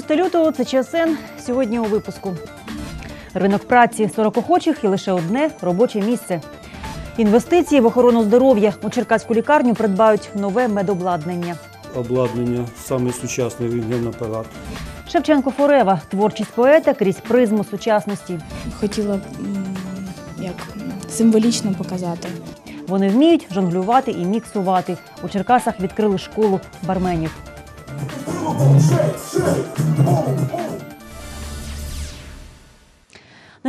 6 лютого це ЧСН. Сьогодні у випуску. Ринок праці 40 охочих і лише одне робоче місце. Інвестиції в охорону здоров'я у Черкаську лікарню придбають нове медобладнання. обладнання, саме сучасний рентгенапарат. Шевченко Форева творчість поета крізь призму сучасності. хотіла б як символічно показати. Вони вміють жонглювати і міксувати. У Черкасах відкрили школу барменів. Shake, shake, boom, boom.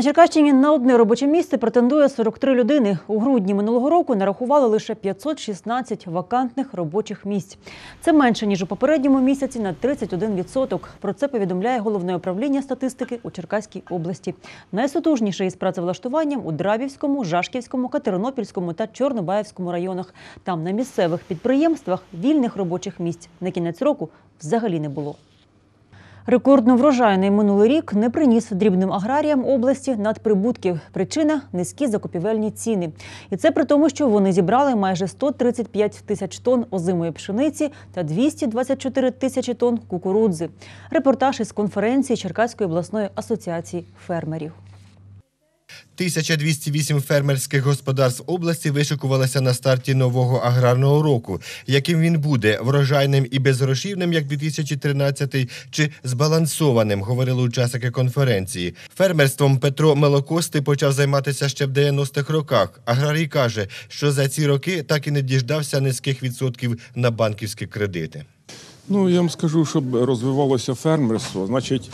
На Черкащині на одне робоче місце претендує 43 людини. У грудні минулого року нарахували лише 516 вакантних робочих місць. Це менше ніж у попередньому місяці на 31%. Про це повідомляє головне управління статистики у Черкаській області. Найсутужніше із працевлаштуванням у Драбівському, Жашківському, Катеринопільському та Чорнобаївському районах. Там на місцевих підприємствах вільних робочих місць на кінець року взагалі не було. Рекордно врожайний минулий рік не приніс дрібним аграріям області надприбутків. Причина низькі закупівельні ціни. І це при тому, що вони зібрали майже 135 тисяч тонн озимої пшениці та 224 тисячі тонн кукурудзи. Репортаж із конференції Черкаської обласної асоціації фермерів. 1208 фермерських господарств області вишикувалися на старті нового аграрного року. Яким він буде врожайним і безгрошівним, як 2013, чи збалансованим, говорили учасники конференції. Фермерством Петро Мелокости почав займатися ще в 90-х роках. Аграрій каже, що за ці роки так і не діждався низьких відсотків на банківські кредити. Ну, я вам скажу, щоб розвивалося фермерство, значить,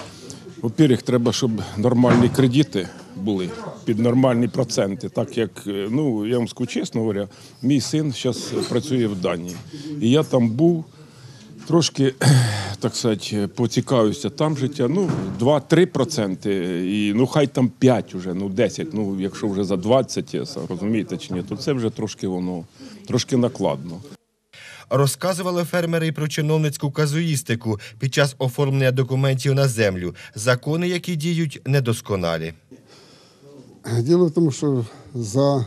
во-первых, треба, щоб нормальні кредити були під нормальні проценти. Так як, е, ну, я вам скажу чесно говоря, мій син зараз працює в Данії. І я там був, трошки, так сказати, поцікавився там життя. Ну, 2-3 проценти, і ну хай там 5 уже, ну 10, ну якщо вже за 20, розумієте чи ні, то це вже трошки воно, трошки накладно. Розказували фермери про чиновницьку казуїстику під час оформлення документів на землю. Закони, які діють, недосконалі. Діло в тому, що за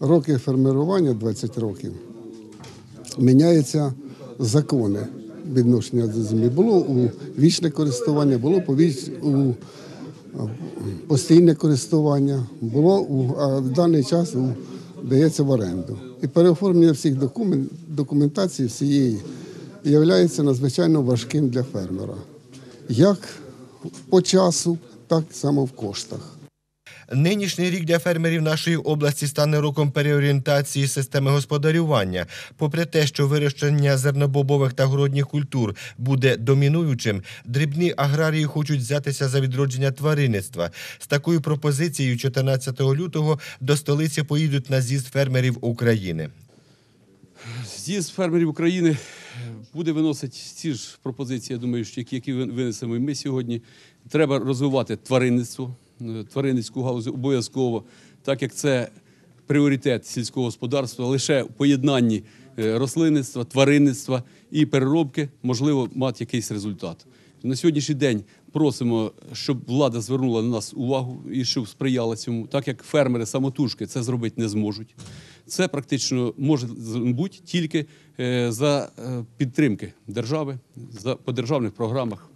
роки формування, 20 років, міняються закони відношення до землі. Було у вічне користування, було у постійне користування, було у а в даний час у, дається в оренду. І переоформлення всіх документ, документації всієї є надзвичайно важким для фермера. Як по часу, так само в коштах. Нинішній рік для фермерів нашої області стане роком переорієнтації системи господарювання. Попри те, що вирощення зернобобових та городніх культур буде домінуючим, дрібні аграрії хочуть взятися за відродження тваринництва. З такою пропозицією 14 лютого до столиці поїдуть на з'їзд фермерів України. З'їзд фермерів України буде виносити ці ж пропозиції, я думаю, що які, винесемо і ми сьогодні. Треба розвивати тваринництво, тваринницьку галузь обов'язково, так як це пріоритет сільського господарства, лише в поєднанні е, рослинництва, тваринництва і переробки можливо мати якийсь результат. На сьогоднішній день просимо, щоб влада звернула на нас увагу і щоб сприяла цьому, так як фермери самотужки це зробити не зможуть. Це практично може бути тільки е, за е, підтримки держави, за по державних програмах.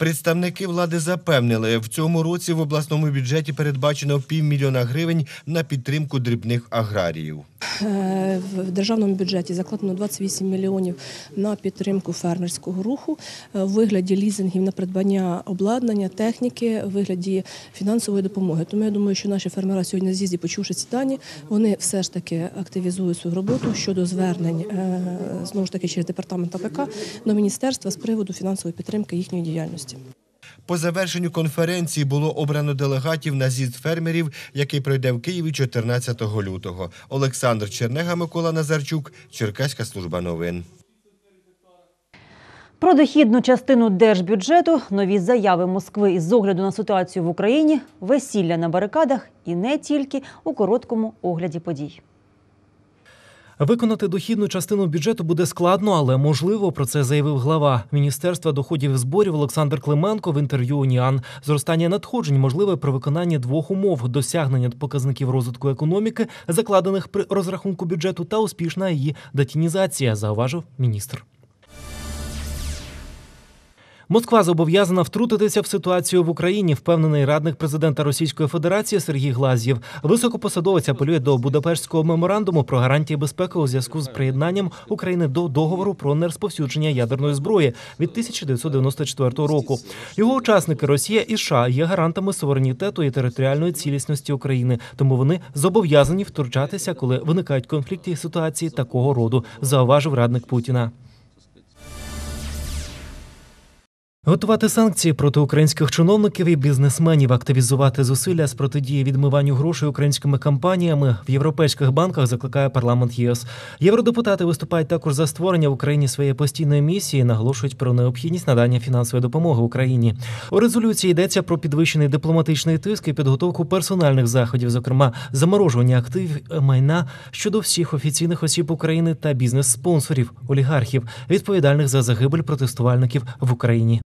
Представники влади запевнили, в цьому році в обласному бюджеті передбачено півмільйона гривень на підтримку дрібних аграріїв. Е, В державному бюджеті закладено 28 мільйонів на підтримку фермерського руху е, в вигляді лізингів на придбання обладнання, техніки, в вигляді фінансової допомоги. Тому я думаю, що наші фермери сьогодні на з'їзді, почувши ці дані, вони все ж таки активізують свою роботу щодо звернень е, знову ж таки через департамент АПК до міністерства з приводу фінансової підтримки їхньої діяльності. По завершенню конференції було обрано делегатів на з'їзд фермерів, який пройде в Києві 14 лютого. Олександр Чернега, Микола Назарчук, Черкаська служба новин. Про дохідну частину держбюджету, нові заяви Москви із огляду на ситуацію в Україні, весілля на барикадах і не тільки у короткому огляді подій. Виконати дохідну частину бюджету буде складно, але можливо. Про це заявив глава Міністерства доходів і зборів Олександр Клименко в інтерв'ю Уніан. Зростання надходжень можливе при виконанні двох умов: досягнення показників розвитку економіки, закладених при розрахунку бюджету, та успішна її детінізація, зауважив міністр. Москва зобов'язана втрутитися в ситуацію в Україні, впевнений радник президента Російської Федерації Сергій Глазєв. Високопосадовець апелює до Будапештського меморандуму про гарантії безпеки у зв'язку з приєднанням України до договору про нерозповсюдження ядерної зброї від 1994 року. Його учасники Росія і США є гарантами суверенітету і територіальної цілісності України, тому вони зобов'язані втручатися, коли виникають конфлікти і ситуації такого роду, зауважив радник Путіна. Готувати санкції проти українських чиновників і бізнесменів, активізувати зусилля з протидії відмиванню грошей українськими компаніями в європейських банках закликає парламент ЄС. Євродепутати виступають також за створення в Україні своєї постійної місії, наголошують про необхідність надання фінансової допомоги Україні. У резолюції йдеться про підвищений дипломатичний тиск і підготовку персональних заходів, зокрема заморожування активів майна щодо всіх офіційних осіб України та бізнес-спонсорів, олігархів, відповідальних за загибель протестувальників в Україні.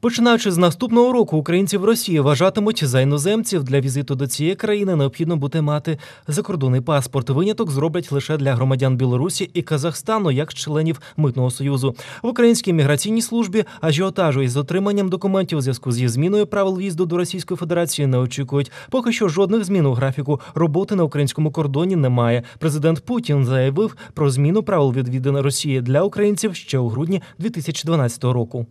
Починаючи з наступного року, українці в Росії вважатимуть за іноземців для візиту до цієї країни необхідно буде мати закордонний паспорт. Виняток зроблять лише для громадян Білорусі і Казахстану, як членів митного союзу. В українській міграційній службі ажіотажу із отриманням документів у зв'язку зі зміною правил в'їзду до Російської Федерації не очікують. Поки що жодних змін у графіку роботи на українському кордоні немає. Президент Путін заявив про зміну правил відвідини Росії для українців ще у грудні 2012 року.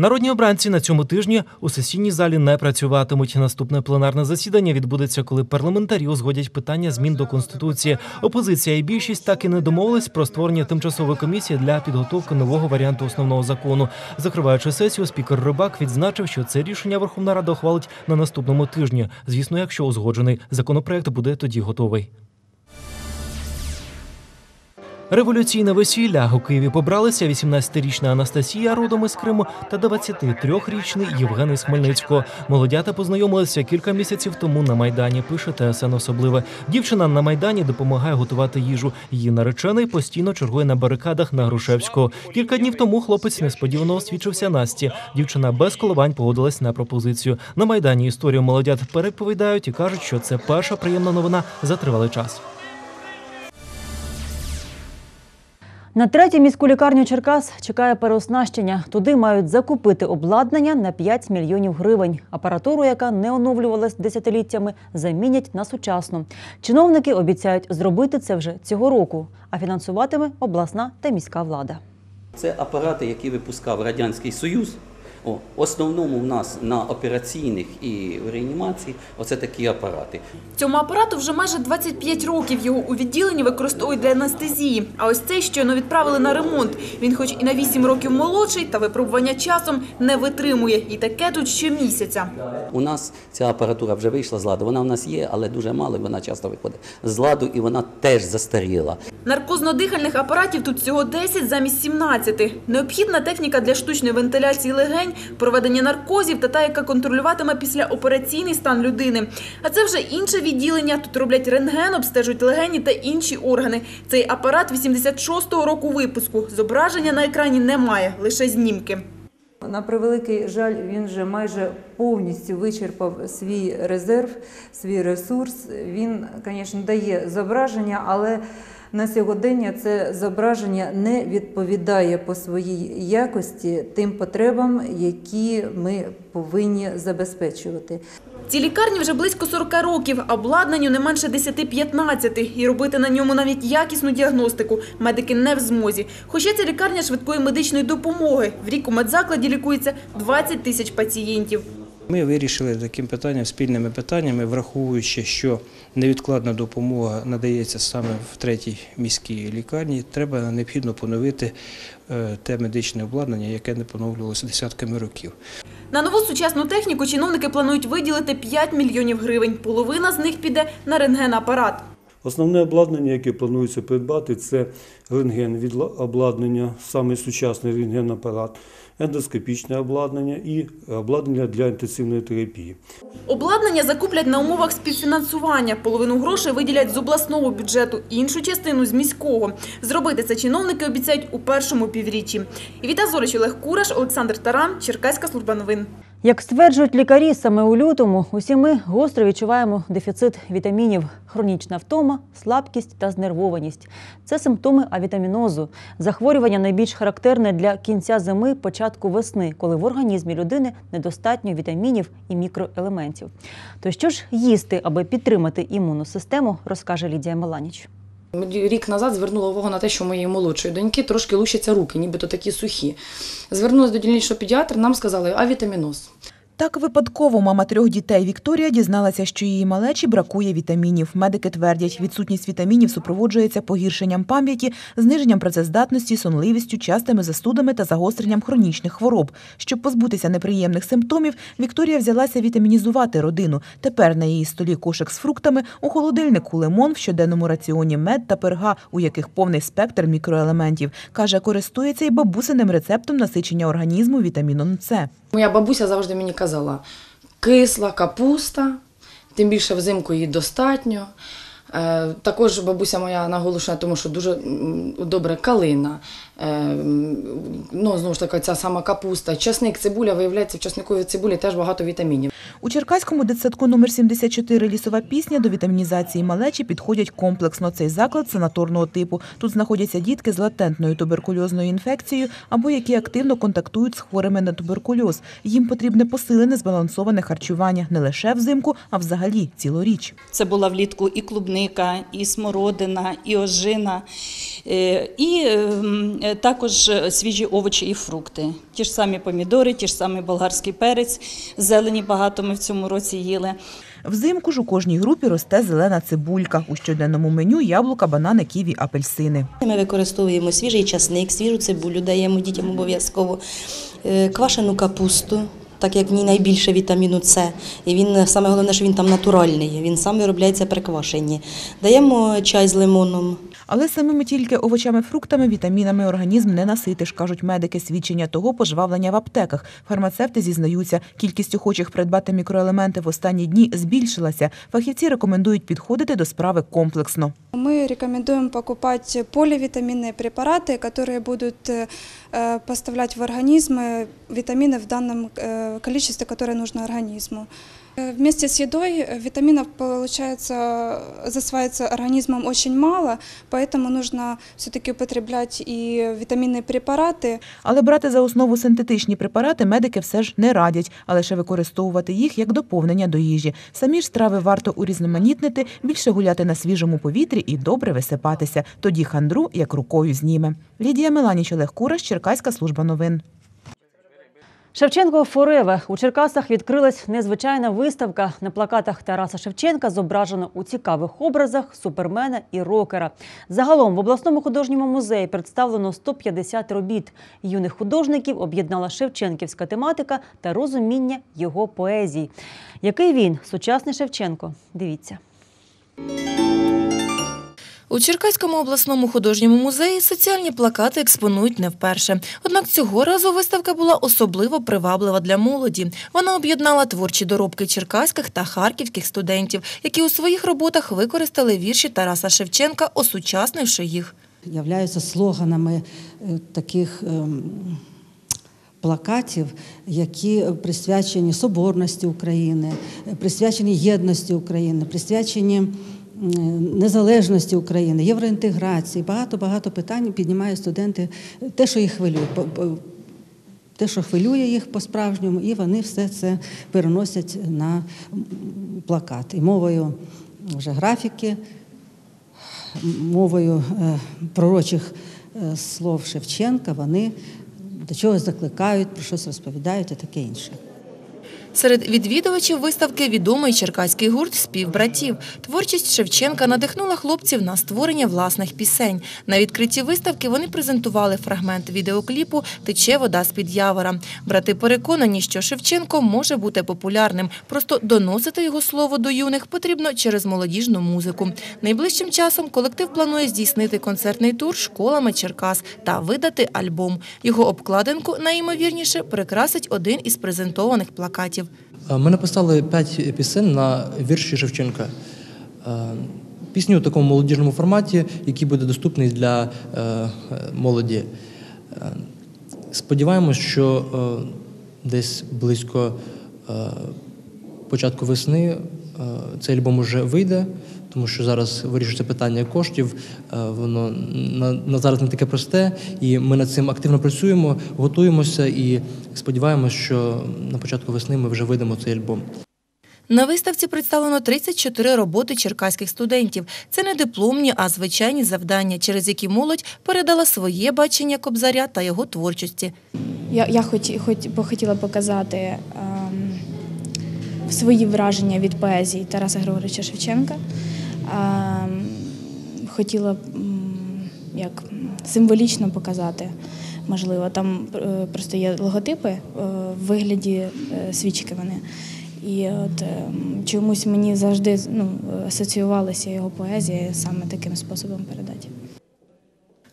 Народні обранці на цьому тижні у сесійній залі не працюватимуть. Наступне пленарне засідання відбудеться, коли парламентарі узгодять питання змін до конституції. Опозиція і більшість так і не домовились про створення тимчасової комісії для підготовки нового варіанту основного закону. Закриваючи сесію, спікер Рибак відзначив, що це рішення Верховна Рада ухвалить на наступному тижні. Звісно, якщо узгоджений законопроект буде тоді готовий. Революційне весілля у Києві побралися 18-річна Анастасія родом із Криму та 23-річний Євген із Хмельницького. Молодята познайомилися кілька місяців тому на майдані. Пише ТСН особливе. Дівчина на майдані допомагає готувати їжу. Її наречений постійно чергує на барикадах на Грушевського. Кілька днів тому хлопець несподівано освічився Насті. Дівчина без коливань погодилась на пропозицію. На майдані історію молодят переповідають і кажуть, що це перша приємна новина за тривалий час. На третю міську лікарню Черкас чекає переоснащення. Туди мають закупити обладнання на 5 мільйонів гривень. Апаратуру, яка не оновлювалась десятиліттями, замінять на сучасну. Чиновники обіцяють зробити це вже цього року, а фінансуватиме обласна та міська влада. Це апарати, які випускав Радянський Союз. О, в основному в нас на операційних і в реанімації оце такі апарати. Цьому апарату вже майже 25 років. Його у відділенні використовують для анестезії. А ось цей щойно відправили на ремонт. Він, хоч і на 8 років молодший, та випробування часом не витримує. І таке тут щомісяця. У нас ця апаратура вже вийшла з ладу. Вона в нас є, але дуже мало, вона часто виходить з ладу, і вона теж застаріла. Наркозно-дихальних апаратів тут всього 10 замість 17. Необхідна техніка для штучної вентиляції легень, проведення наркозів та та, яка контролюватиме післяопераційний стан людини. А це вже інше відділення. Тут роблять рентген, обстежують легені та інші органи. Цей апарат 86-го року випуску. Зображення на екрані немає, лише знімки. На превеликий жаль, він вже майже повністю вичерпав свій резерв, свій ресурс. Він, звісно, дає зображення, але на сьогодення це зображення не відповідає по своїй якості тим потребам, які ми повинні забезпечувати. Цій лікарні вже близько 40 років, обладнанню не менше 10-15. І робити на ньому навіть якісну діагностику медики не в змозі. Хоча це лікарня швидкої медичної допомоги. В рік у медзакладі лікується 20 тисяч пацієнтів. Ми вирішили таким питанням, спільними питаннями, враховуючи, що невідкладна допомога надається саме в третій міській лікарні, треба необхідно поновити е, те медичне обладнання, яке не поновлювалося десятками років. На нову сучасну техніку чиновники планують виділити 5 мільйонів гривень. Половина з них піде на рентген-апарат. Основне обладнання, яке планується придбати, це рентген від обладнання, саме сучасний рентген-апарат, ендоскопічне обладнання і обладнання для інтенсивної терапії. Обладнання закуплять на умовах співфінансування. Половину грошей виділять з обласного бюджету, іншу частину з міського. Зробити це чиновники обіцяють у першому півріччі. Віта Зорич, Олег Кураш, Олександр Таран, Черкаська служба новин. Як стверджують лікарі, саме у лютому усі ми гостро відчуваємо дефіцит вітамінів, хронічна втома, слабкість та знервованість. Це симптоми авітамінозу. Захворювання найбільш характерне для кінця зими, початку весни, коли в організмі людини недостатньо вітамінів і мікроелементів. То що ж їсти, аби підтримати імунну систему, розкаже Лідія Меланіч. Рік назад звернула увагу на те, що у моєї молодшої доньки трошки лущаться руки, нібито такі сухі. Звернулася до дільничного педіатра, нам сказали авітаміноз. Так випадково мама трьох дітей Вікторія дізналася, що її малечі бракує вітамінів. Медики твердять, відсутність вітамінів супроводжується погіршенням пам'яті, зниженням працездатності, сонливістю, частими застудами та загостренням хронічних хвороб. Щоб позбутися неприємних симптомів, Вікторія взялася вітамінізувати родину. Тепер на її столі кошик з фруктами, у холодильнику лимон, в щоденному раціоні мед та перга, у яких повний спектр мікроелементів. Каже, користується і бабусиним рецептом насичення організму вітаміном С. Моя бабуся завжди мені казала: кисла капуста, тим більше взимку її достатньо. Е, Також бабуся моя наголошує на тому, що дуже добре калина, е, ну, знову ж таки, ця сама капуста, часник, цибуля, виявляється, в часниковій цибулі теж багато вітамінів. У Черкаському дитсадку номер 74 лісова пісня до вітамінізації малечі підходять комплексно. Цей заклад санаторного типу. Тут знаходяться дітки з латентною туберкульозною інфекцією або які активно контактують з хворими на туберкульоз. Їм потрібне посилене збалансоване харчування не лише взимку, а взагалі цілоріч. Це була влітку і клубника, і смородина, і ожина, і ем, е, також свіжі овочі і фрукти. Ті ж самі помідори, ті ж самі болгарський перець, зелені багато ми в цьому році їли. Взимку ж у кожній групі росте зелена цибулька. У щоденному меню яблука, банани, ківі, апельсини. Ми використовуємо свіжий часник, свіжу цибулю даємо дітям обов'язково, е, квашену капусту. Так як в ній найбільше вітаміну С, і він саме головне, що він там натуральний, він сам виробляється при квашенні. Даємо чай з лимоном. Але самими тільки овочами, фруктами, вітамінами організм не наситиш, кажуть медики. Свідчення того пожвавлення в аптеках. Фармацевти зізнаються, кількість охочих придбати мікроелементи в останні дні збільшилася. Фахівці рекомендують підходити до справи комплексно. Мы рекомендуем покупать поливитаминные препараты, которые будут э, поставлять в организм э, витамины в данном э, количестве, которое нужно организму. Э, Вместе с едой э, витаминов, получается, засваивается организмом очень мало, поэтому нужно все-таки употреблять и витаминные препараты. Але брати за основу синтетичні препарати медики все ж не радять, а лише використовувати їх як доповнення до їжі. Самі ж страви варто урізноманітнити, більше гуляти на свіжому повітрі і добре висипатися. Тоді хандру як рукою зніме. Лідія Меланіч, Олег Кураш, Черкаська служба новин. Шевченко Фореве у Черкасах відкрилась незвичайна виставка. На плакатах Тараса Шевченка зображено у цікавих образах супермена і рокера. Загалом в обласному художньому музеї представлено 150 робіт. Юних художників об'єднала шевченківська тематика та розуміння його поезії. Який він сучасний Шевченко? Дивіться. У Черкаському обласному художньому музеї соціальні плакати експонують не вперше. Однак цього разу виставка була особливо приваблива для молоді. Вона об'єднала творчі доробки черкаських та харківських студентів, які у своїх роботах використали вірші Тараса Шевченка, осучаснивши їх. являються слоганами е, таких ем, плакатів, які присвячені соборності України, е, присвячені єдності України, присвячені незалежності України, євроінтеграції. Багато багато питань піднімають студенти, те, що їх хвилює. Те, що хвилює їх по-справжньому, і вони все це переносять на плакат. І мовою вже графіки, мовою е, пророчих е, слов Шевченка вони до чогось закликають, про щось розповідають і таке інше. Серед відвідувачів виставки відомий черкаський гурт співбратів. Творчість Шевченка надихнула хлопців на створення власних пісень. На відкритті виставки вони презентували фрагмент відеокліпу Тече вода з-під явора. Брати переконані, що Шевченко може бути популярним. Просто доносити його слово до юних потрібно через молодіжну музику. Найближчим часом колектив планує здійснити концертний тур школами Черкас та видати альбом. Його обкладинку найімовірніше прикрасить один із презентованих плакатів. Е, Ми написали п'ять пісень на вірші Шевченка. Е, Пісню у такому молодіжному форматі, який буде доступний для е, молоді. Сподіваємось, що десь близько початку весни цей альбом вже вийде, тому що зараз вирішується питання коштів. е, Воно на, на зараз не таке просте, і ми над цим активно працюємо, готуємося і сподіваємося, що на початку весни ми вже вийдемо цей альбом. На виставці представлено 34 роботи черкаських студентів. Це не дипломні, а звичайні завдання, через які молодь передала своє бачення кобзаря та його творчості. Я, я хоч, хоч хотіла показати ем, свої враження від поезії Тараса Григоровича Шевченка. Ем, хотіла як символічно показати. Можливо, там е, просто є логотипи е, в вигляді е, свічки вони. І от ем, чомусь мені завжди ну, асоціювалася його поезія саме таким способом передати.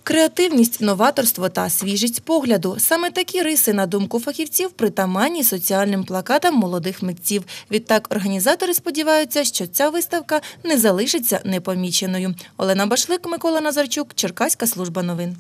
Креативність, новаторство та свіжість погляду саме такі риси, на думку фахівців, притаманні соціальним плакатам молодих митців. Відтак організатори сподіваються, що ця виставка не залишиться непоміченою. Олена Башлик, Микола Назарчук, Черкаська служба новин.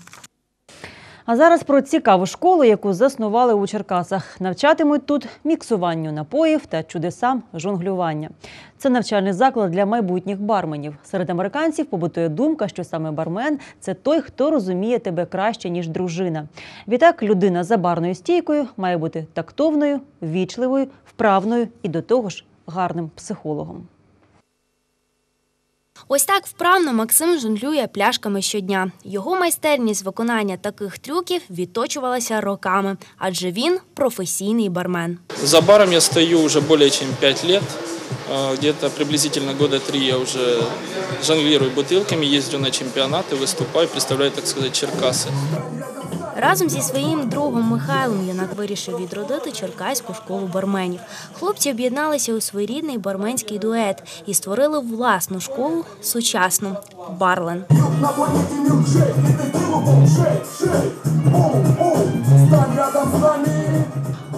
А зараз про цікаву школу, яку заснували у Черкасах. Навчатимуть тут міксуванню напоїв та чудесам жонглювання. Це навчальний заклад для майбутніх барменів. Серед американців побутує думка, що саме бармен це той, хто розуміє тебе краще, ніж дружина. Відтак, людина за барною стійкою має бути тактовною, вічливою, вправною і до того ж гарним психологом. Ось так вправно Максим жонглює пляшками щодня. Його майстерність виконання таких трюків відточувалася роками, адже він професійний бармен. За баром я стою уже более чем 5 лет. Э, Где-то приблизительно года три я уже жонглирую бутылками, езжу на чемпионаты, выступаю, представляю, так сказать, Черкасы. Разом зі своїм другом Михайлом юнак вирішив відродити черкаську школу барменів. Хлопці об'єдналися у своєрідний барменський дует і створили власну школу сучасну Барлен.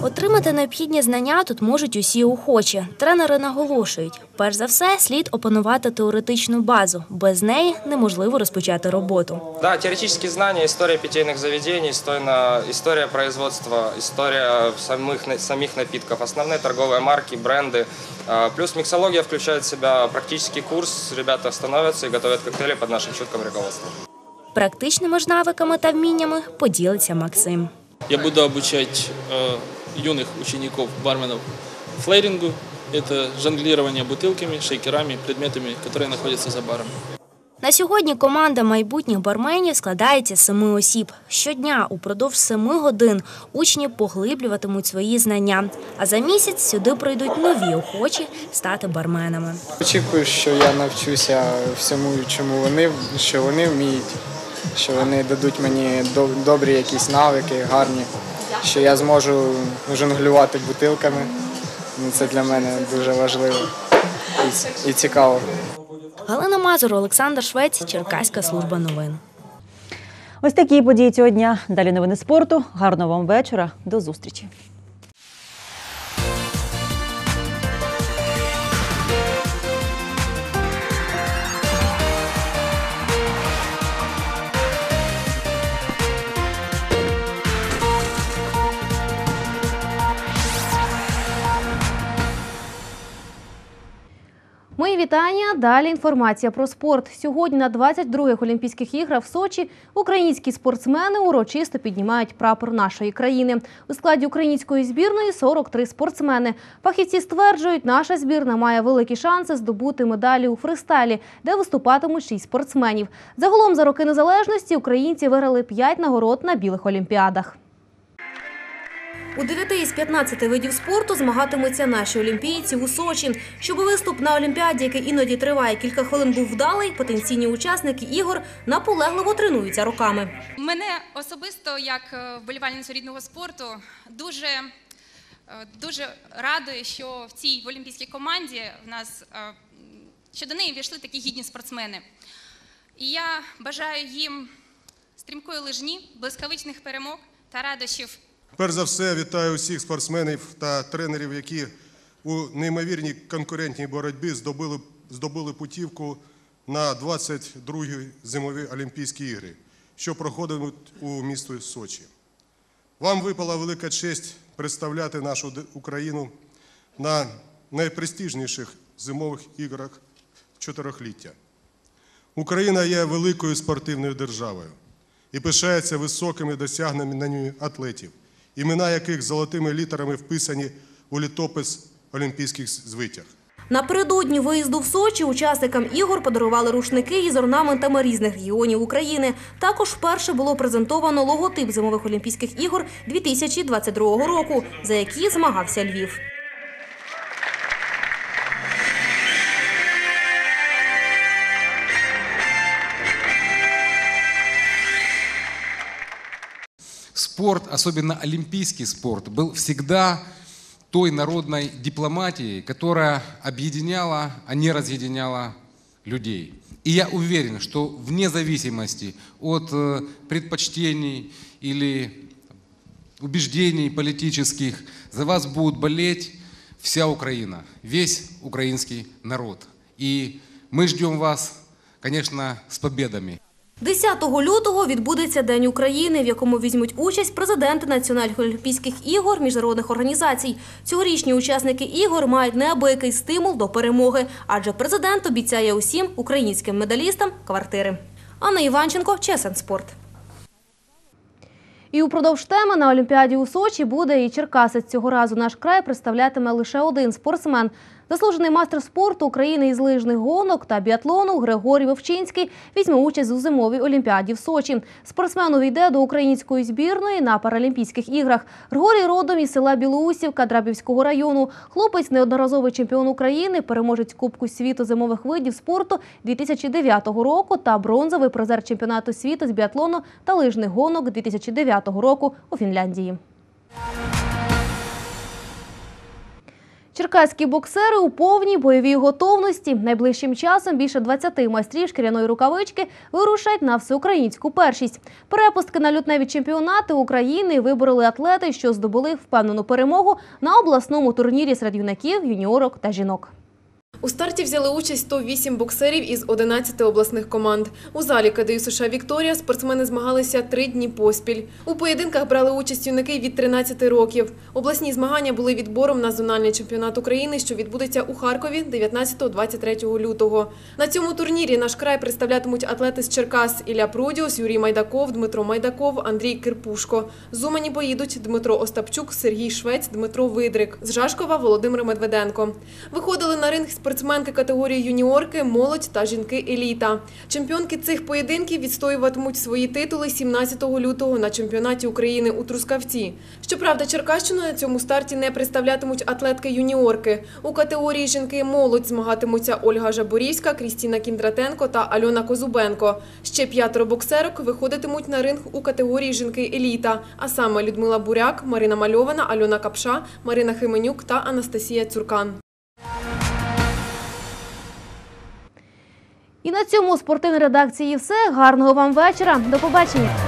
Отримати необхідні знання тут можуть усі охочі. Тренери наголошують, перш за все, слід опанувати теоретичну базу. Без неї неможливо розпочати роботу. Да, теоретические знания, история питейных заведений, история, история производства, история самых, самих напитков, основные торговые марки, бренды. А, Плюс миксология включает в себя практический курс. Ребята становятся и готовят коктейли под нашим чутким руководством. Практичними ж навиками та вміннями поділиться Максим. Я буду обучать э, юных учеников, барменов флейрингу. Это жонглирование бутылками, шейкерами, предметами, которые находятся за баром. На сьогодні команда майбутніх барменів складається з семи осіб. Щодня упродовж семи годин учні поглиблюватимуть свої знання. А за місяць сюди прийдуть нові охочі стати барменами. Очікую, що я навчуся всьому, чому вони, що вони вміють, що вони дадуть мені до- добрі якісь навики, гарні, що я зможу жонглювати бутилками. Ну, Це для мене дуже важливо і цікаво. Галина Мазур, Олександр Швець, Черкаська служба новин. Ось такі події цього дня. Далі новини спорту. Гарного вам вечора. До зустрічі. Мої вітання. Далі інформація про спорт. Сьогодні на 22-х Олімпійських іграх в Сочі українські спортсмени урочисто піднімають прапор нашої країни. У складі української збірної 43 спортсмени. Фахівці стверджують, наша збірна має великі шанси здобути медалі у фристайлі, де виступатимуть 6 спортсменів. Загалом за роки незалежності українці виграли 5 нагород на білих олімпіадах. У 9 із 15 видів спорту змагатимуться наші олімпійці у Сочі. Щоб виступ на Олімпіаді, який іноді триває кілька хвилин, був вдалий, потенційні учасники ігор наполегливо тренуються роками. Мене особисто, як е, вболівальницю рідного спорту, дуже, е, дуже радує, що в цій олімпійській команді в нас е, що до неї війшли такі гідні спортсмени. І я бажаю їм стрімкої лижні, блискавичних перемог та радощів Перш за все, вітаю усіх спортсменів та тренерів, які у неймовірній конкурентній боротьбі здобули, здобули путівку на 22-гі зимові Олімпійські ігри, що проходять у місті Сочі. Вам випала велика честь представляти нашу Україну на найпрестижніших зимових іграх чотирьохліття. Україна є великою спортивною державою і пишається високими досягненнями атлетів, імена яких золотими літерами вписані у літопис олімпійських звитяг. Напередодні виїзду в Сочі учасникам ігор подарували рушники із орнаментами різних регіонів України. Також вперше було презентовано логотип зимових Олімпійських ігор 2022 року, за які змагався Львів. Спорт, особенно олимпийский спорт, был всегда той народной дипломатией, которая объединяла, а не разъединяла людей. И я уверен, что вне зависимости от э, предпочтений или убеждений политических, за вас будет болеть вся Украина, весь украинский народ. И мы ждем вас, конечно, с победами. 10 лютого відбудеться День України, в якому візьмуть участь президенти Національних олімпійських ігор міжнародних організацій. Цьогорічні учасники ігор мають неабиякий стимул до перемоги, адже президент обіцяє усім українським медалістам квартири. Анна Іванченко, Чесен Спорт. І упродовж теми на Олімпіаді у Сочі буде і Черкасець. Цього разу наш край представлятиме лише один спортсмен. Заслужений майстер спорту України із лижних гонок та біатлону Григорій Вовчинський візьме участь у зимовій Олімпіаді в Сочі. Спортсмен увійде до української збірної на Паралімпійських іграх. Григорій родом із села Білоусівка Драбівського району. Хлопець неодноразовий чемпіон України, переможець Кубку світу зимових видів спорту 2009 року та бронзовий призер чемпіонату світу з біатлону та лижних гонок 2009 року у Фінляндії. Черкаські боксери у повній бойовій готовності. Найближчим часом більше 20 майстрів шкіряної рукавички вирушать на всеукраїнську першість. Перепустки на лютневі чемпіонати України вибороли атлети, що здобули впевнену перемогу на обласному турнірі серед юнаків, юніорок та жінок. У старті взяли участь 108 боксерів із 11 обласних команд. У залі КДЮ США Вікторія спортсмени змагалися три дні поспіль. У поєдинках брали участь юнаки від 13 років. Обласні змагання були відбором на зональний чемпіонат України, що відбудеться у Харкові 19-23 лютого. На цьому турнірі наш край представлятимуть атлети з Черкас Ілля Прудіус, Юрій Майдаков, Дмитро Майдаков, Андрій Кирпушко. З Умані поїдуть Дмитро Остапчук, Сергій Швець, Дмитро Видрик. З Жашкова Володимир Медведенко. Виходили на ринг спортсменки категорії юніорки, молодь та жінки еліта. Чемпіонки цих поєдинків відстоюватимуть свої титули 17 лютого на чемпіонаті України у Трускавці. Щоправда, Черкащину на цьому старті не представлятимуть атлетки юніорки. У категорії жінки молодь змагатимуться Ольга Жаборівська, Крістіна Кіндратенко та Альона Козубенко. Ще п'ятеро боксерок виходитимуть на ринг у категорії жінки еліта, а саме Людмила Буряк, Марина Мальована, Альона Капша, Марина Хименюк та Анастасія Цюркан. І на цьому спортивні редакції все. Гарного вам вечора. До побачення.